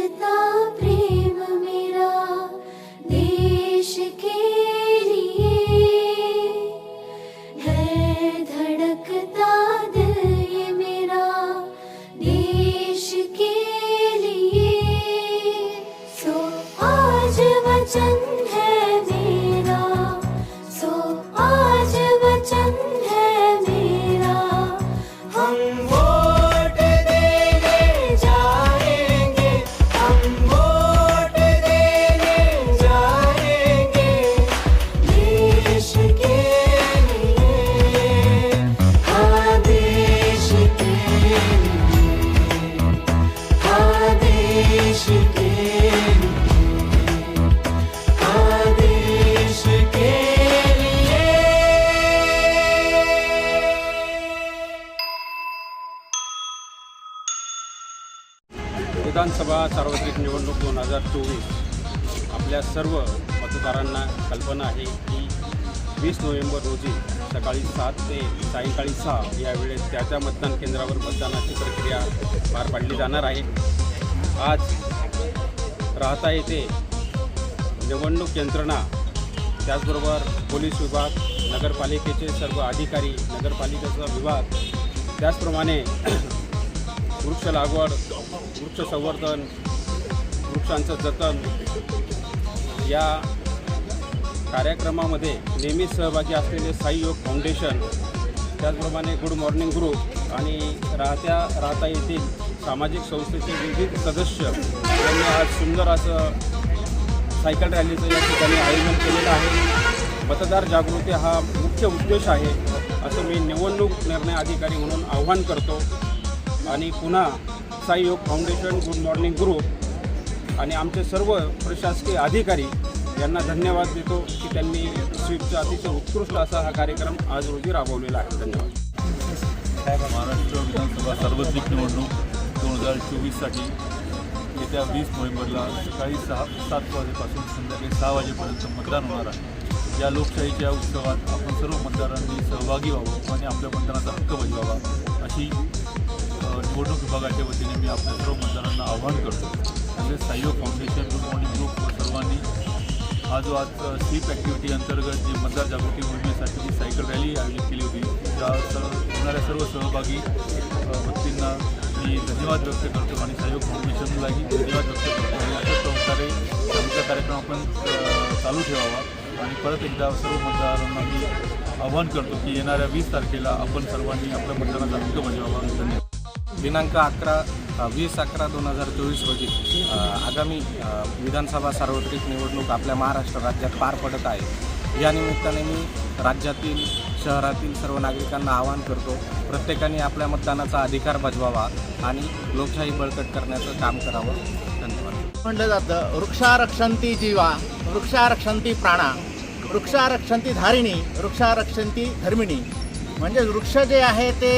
धड़कता प्रेम सार्वत्रिक निवडणूक दोन हजार चोवीस. आपल्या सर्व मतदारांना कल्पना आहे की वीस नोव्हेंबर रोजी सकाळी सात ते सायंकाळी सहा या वेळेस त्या त्या मतदान केंद्रावर मतदानाची प्रक्रिया पार पाडली जाणार आहे. आज राहता येथे निवडणूक यंत्रणा. त्याचबरोबर पोलीस विभाग नगरपालिकेचे सर्व अधिकारी नगरपालिकेचा विभाग. त्याचप्रमाणे वृक्ष लागवड वृक्ष संवर्धन वृक्षांचं जतन या कार्यक्रमामध्ये नेहमी सहभागी असलेले साई योग फाउंडेशन त्याचप्रमाणे गुड मॉर्निंग ग्रुप आणि राहत्या राहता येथील सामाजिक संस्थेचे विविध सदस्य यांनी आज सुंदर असं सायकल रॅलीचं या ठिकाणी आयोजन केलेलं आहे. मतदार जागृती हा मुख्य उद्देश आहे असं मी निवडणूक निर्णय अधिकारी म्हणून आव्हान करतो. आणि पुन्हा साई योग फाउंडेशन गुड मॉर्निंग ग्रुप आणि आमचे सर्व प्रशासकीय अधिकारी यांना धन्यवाद देतो की त्यांनी स्वीपचा अतिशय उत्कृष्ट असा हा कार्यक्रम आज रोजी राबवलेला आहे. धन्यवाद. महाराष्ट्र विधानसभा सार्वत्रिक निवडणूक दोन हजार चोवीससाठी येत्या वीस नोव्हेंबरला सकाळी सहा सात वाजेपासून संध्याकाळी सहा वाजेपर्यंत मतदान होणार आहे. या लोकशाहीच्या उत्सवात आपण सर्व मतदारांनी सहभागी व्हावं आणि आपल्या मतदानाचा हक्क बजवावा अशी निवडणूक विभागाच्या वतीने मी आपल्या सर्व मतदारांना आवाहन करतो. तसेच सहयोग फाउंडेशन गुड मॉर्निंग ग्रुप सर्वांनी हा जो आज स्लीप ॲक्टिव्हिटी अंतर्गत जी मतदार जागृती मोहिमेसाठी जी सायकल रॅली आयोजित केली होती त्या सर्व होणाऱ्या सर्व सहभागी व्यक्तींना मी धन्यवाद व्यक्त करतो आणि सहयोग फाउंडेशनलाही धन्यवाद व्यक्त करतो. आणि अशा प्रकारे आमचा कार्यक्रम आपण चालू ठेवावा आणि परत एकदा सर्व मतदारांना मी आवाहन करतो की येणाऱ्या वीस तारखेला आपण सर्वांनी आपल्या मतदानाचा हक्क बजावावा. धन्यवाद. दिनांक अकरा वीस अकरा दोन हजार चोवीस रोजी आगामी विधानसभा सार्वत्रिक निवडणूक आपल्या महाराष्ट्र राज्यात पार पडत आहे. या निमित्ताने मी राज्यातील शहरातील सर्व नागरिकांना आवाहन करतो प्रत्येकाने आपल्या मतदानाचा अधिकार बजवावा आणि लोकशाही बळकट करण्याचं काम करावं. धन्यवाद. म्हटलं जातं वृक्षारक्षंती जीवा वृक्षारक्षंती प्राणा वृक्षारक्षंती धारिणी वृक्षारक्षंती धर्मिणी. म्हणजे वृक्ष जे आहे ते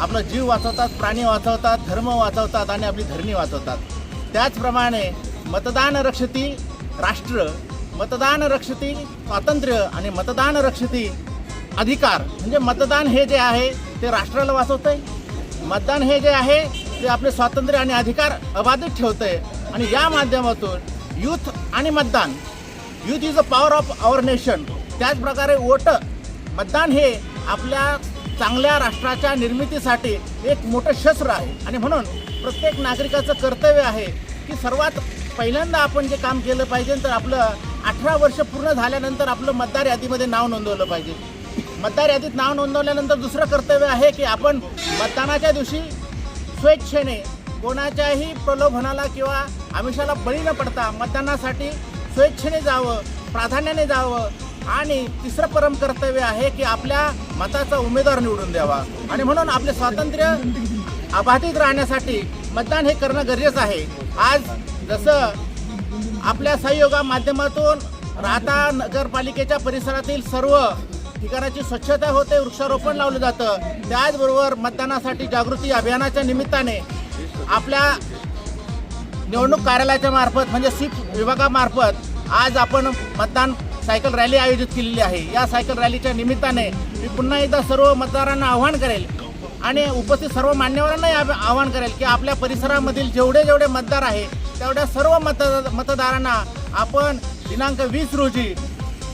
आपला जीव वाचवतात प्राणी वाचवतात धर्म वाचवतात आणि आपली धरणी वाचवतात. त्याचप्रमाणे मतदान रक्षती राष्ट्र मतदान रक्षती स्वातंत्र्य आणि मतदान रक्षती अधिकार. म्हणजे मतदान हे जे आहे ते राष्ट्राला वाचवतंय. मतदान हे जे आहे ते आपले स्वातंत्र्य आणि अधिकार अबाधित आहे आणि या माध्यमातून यूथ आणि मतदान youth is a power of our nation. त्याचप्रकारे वोट मतदान हे आपल्या चांगल्या राष्ट्राच्या निर्मितीसाठी एक मोठं शस्त्र आहे. आणि म्हणून प्रत्येक नागरिकाचं कर्तव्य आहे की सर्वात पहिल्यांदा आपण जे काम केलं पाहिजे तर आपलं अठरा वर्ष पूर्ण झाल्यानंतर आपलं मतदार यादीमध्ये नाव नोंदवलं पाहिजे. मतदार यादीत नाव नोंदवल्यानंतर दुसरं कर्तव्य आहे की आपण मतदानाच्या दिवशी स्वेच्छेने कोणाच्याही प्रलोभनाला किंवा आमिषाला बळी न पडता मतदानासाठी स्वेच्छेने जावं प्राधान्याने जावं आणि तिसरं परम कर्तव्य आहे की आपल्या मताचा उमेदवार निवडून द्यावा. आणि म्हणून आपले स्वातंत्र्य अबाधित राहण्यासाठी मतदान हे करणं गरजेचं आहे. आज जसं आपल्या सहयोगा माध्यमातून राहता नगरपालिकेच्या परिसरातील सर्व ठिकाणाची स्वच्छता होते वृक्षारोपण लावलं जातं. त्याचबरोबर मतदानासाठी जागृती अभियानाच्या निमित्ताने आपल्या निवडणूक कार्यालयाच्या मार्फत म्हणजे स्वीप विभागामार्फत आज आपण मतदान सायकल रॅली आयोजित केलेली आहे. या सायकल रॅलीच्या निमित्ताने मी पुन्हा एकदा सर्व मतदारांना आव्हान करेल आणि उपस्थित सर्व मान्यवरांनाही आव्हान आवाहन करेल की आपल्या परिसरामधील जेवढे जेवढे मतदार आहे तेवढ्या सर्व मत मतदारांना आपण दिनांक वीस रोजी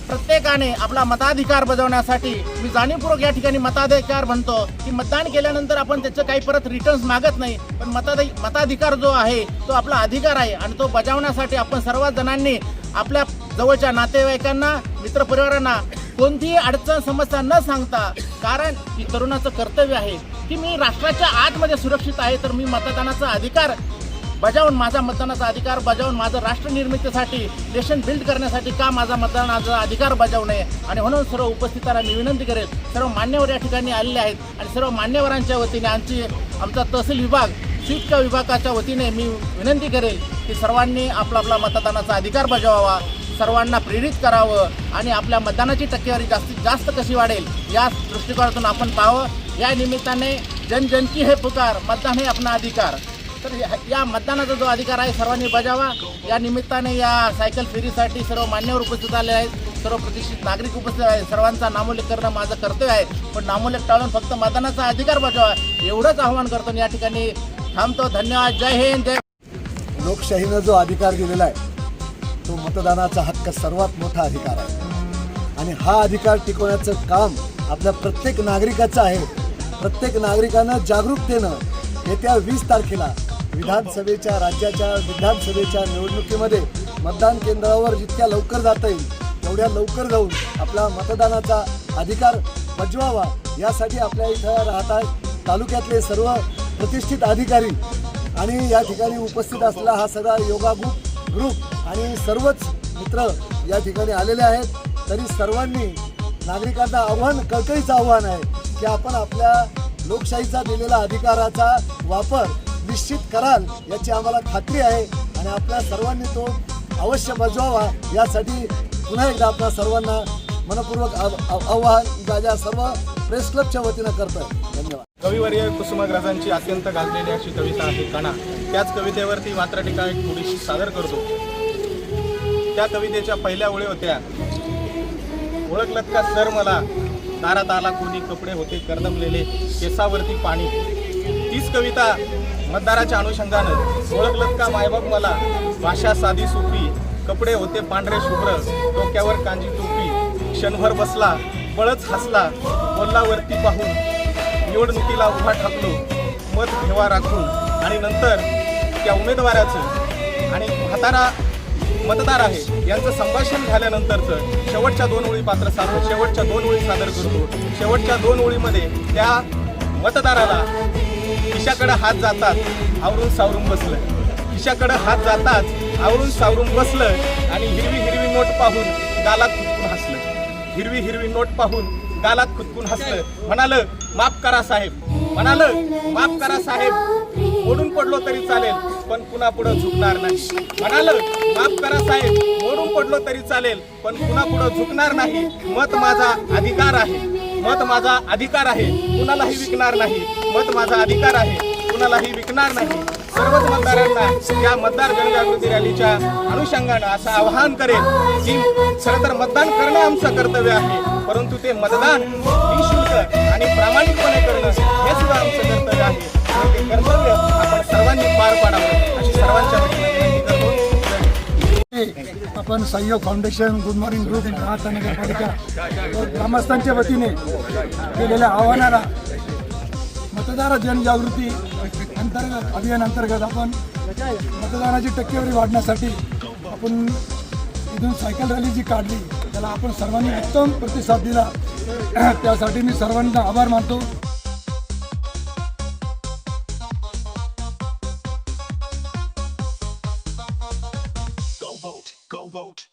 प्रत्येकाने आपला मताधिकार बजावण्यासाठी मी जाणीवपूर्वक या ठिकाणी मताधिकार म्हणतो की मतदान केल्यानंतर आपण त्याचं काही परत रिटर्न्स मागत नाही पण मताधि मताधिकार जो आहे तो आपला अधिकार आहे आणि तो बजावण्यासाठी आपण सर्व जणांनी आपल्या जवळच्या नातेवाईकांना मित्रपरिवारांना कोणतीही अडचण समस्या न सांगता कारण की तरुणाचं कर्तव्य आहे की मी राष्ट्राच्या आतमध्ये सुरक्षित आहे तर मी मतदानाचा अधिकार बजावून माझा मतदानाचा अधिकार बजावून माझं राष्ट्र निर्मितीसाठी नेशन बिल्ड करण्यासाठी का माझा मतदानाचा अधिकार बजावू नये? आणि म्हणून सर्व उपस्थितांना मी विनंती करेल सर्व मान्यवर या ठिकाणी आलेले आहेत आणि सर्व मान्यवरांच्या वतीने आमची आमचा तहसील विभाग शिक्ष विभागाच्या वतीने मी विनंती करेल की सर्वांनी आपला आपला मतदानाचा अधिकार बजावावा. सर्वांना प्रेरित करावं आणि आपल्या मतदानाची टक्केवारी जास्तीत जास्त कशी वाढेल या दृष्टिकोनातून आपण पाहावं. या निमित्ताने जन हे पुकार मतदान हे आपला अधिकार. तर या- या मतदानाचा जो अधिकार आहे सर्वांनी बजावा. या निमित्ताने या सायकल फेरीसाठी सर्व मान्यवर उपस्थित आले आहेत. सर्व प्रतिष्ठित नागरिक उपस्थित आहेत. सर्वांचा नामोल्लेख करणं माझं कर्तव्य आहे. पण नामोल्लेख टाळून फक्त मतदानाचा अधिकार बजावा एवढंच आव्हान करतो या ठिकाणी. थांबतो. धन्यवाद. जय हिंद. जय लोकशाहीनं जो अधिकार दिलेला आहे तो मतदानाचा हक्क सर्वात मोठा अधिकार आहे. आणि हा अधिकार टिकवण्याचं काम आपल्या प्रत्येक नागरिकाचं आहे. प्रत्येक नागरिकानं जागरूकतेनं येत्या वीस तारखेला विधानसभेच्या राज्याच्या विधानसभेच्या निवडणुकीमध्ये मतदान केंद्रावर जितक्या लवकर जाता येईल तेवढ्या लवकर जाऊन आपला मतदानाचा अधिकार बजवावा यासाठी आपल्या इथं राहतात तालुक्यातले सर्व प्रतिष्ठित अधिकारी. आणि या ठिकाणी उपस्थित असलेला हा सगळा योगा ग्रुप ग्रुप आणि सर्वच मित्र या ठिकाणी आलेले आहेत. तरी सर्वांनी नागरिकांना आव्हान कळकळीचं आव्हान आहे की आपण आपल्या लोकशाहीचा दिलेला अधिकाराचा वापर निश्चित कराल याची आम्हाला खात्री आहे आणि आपल्या सर्वांनी तो अवश्य बजवावा यासाठी पुन्हा एकदा आपल्या सर्वांना मनपूर्वक आव्हान माझ्या सर्व प्रेस क्लबच्या वतीनं करतोय. धन्यवाद. कविवर्य कुसुमाग्रजांची अत्यंत गाजलेली अशी कविता आहे कणा. त्याच कवितेवरती मात्र टीका एक थोडीशी सादर करतो. त्या कवितेच्या पहिल्या ओळी होत्या. ओळखलत का सर मला? दारात आला कोणी कपडे होते करदमलेले केसावरती पाणी. तीच कविता मतदाराच्या अनुषंगानं. ओळखलत का मायबाप मला? भाषा साधी सोपी कपडे होते पांढरे शुभ्र डोक्यावर कांजी टोपी. क्षणभर बसला बळच हसला बोललावरती पाहून. निवडणुकीला उभा ठाकलो मत ठेवा राखून. आणि नंतर त्या उमेदवाराचं आणि म्हातारा मतदार आहे. यांचं संभाषण झाल्यानंतरचं शेवटच्या दोन ओळी पात्र सादर शेवटच्या दोन ओळी सादर करतो. शेवटच्या दोन ओळीमध्ये त्या मतदाराला खिशाकडे हात जातात आवरून सावरून बसलं. खिशाकडे हात जाताच आवरून सावरून बसलं आणि हिरवी हिरवी नोट पाहून गालात खुदकून हसलं. हिरवी हिरवी नोट पाहून गालात खुदकून हसलं. म्हणालं माफ करा साहेब. म्हणालं माफ करा साहेब. ओढून पडलो तरी चालेल पण पुन्हा पुढे झुकणार नाही. म्हणालं माफ करा साहेब मोडून पडलो तरी चालेल पण पुन्हा पुढे झुकणार नाही. मत माझा अधिकार आहे. मत माझा अधिकार आहे. कुणालाही विकणार नाही. मत माझा अधिकार आहे. कुणालाही विकणार नाही. सर्वच मतदारांना या मतदार जनजागृती रॅलीच्या अनुषंगानं असं आवाहन करेल की खरं तर मतदान करणं आमचं कर्तव्य आहे. परंतु ते मतदान निशुल्क आणि प्रामाणिकपणे करणं हे सुद्धा आमचं कर्तव्य आहे. कर्तव्य आपण सर्वांनी पार पाडावं अशी सर्वांच्या आपण संयोग फाउंडेशन गुड मॉर्निंग ग्रुप राहता नगरपालिका. ग्रामस्थांच्या वतीने केलेल्या आव्हानाला मतदार जनजागृती अंतर्गत अभियान अंतर्गत आपण मतदानाची टक्केवारी वाढण्यासाठी आपण इथून सायकल रॅली जी काढली त्याला आपण सर्वांनी उत्तम प्रतिसाद दिला. त्यासाठी मी सर्वांचा आभार मानतो. vote.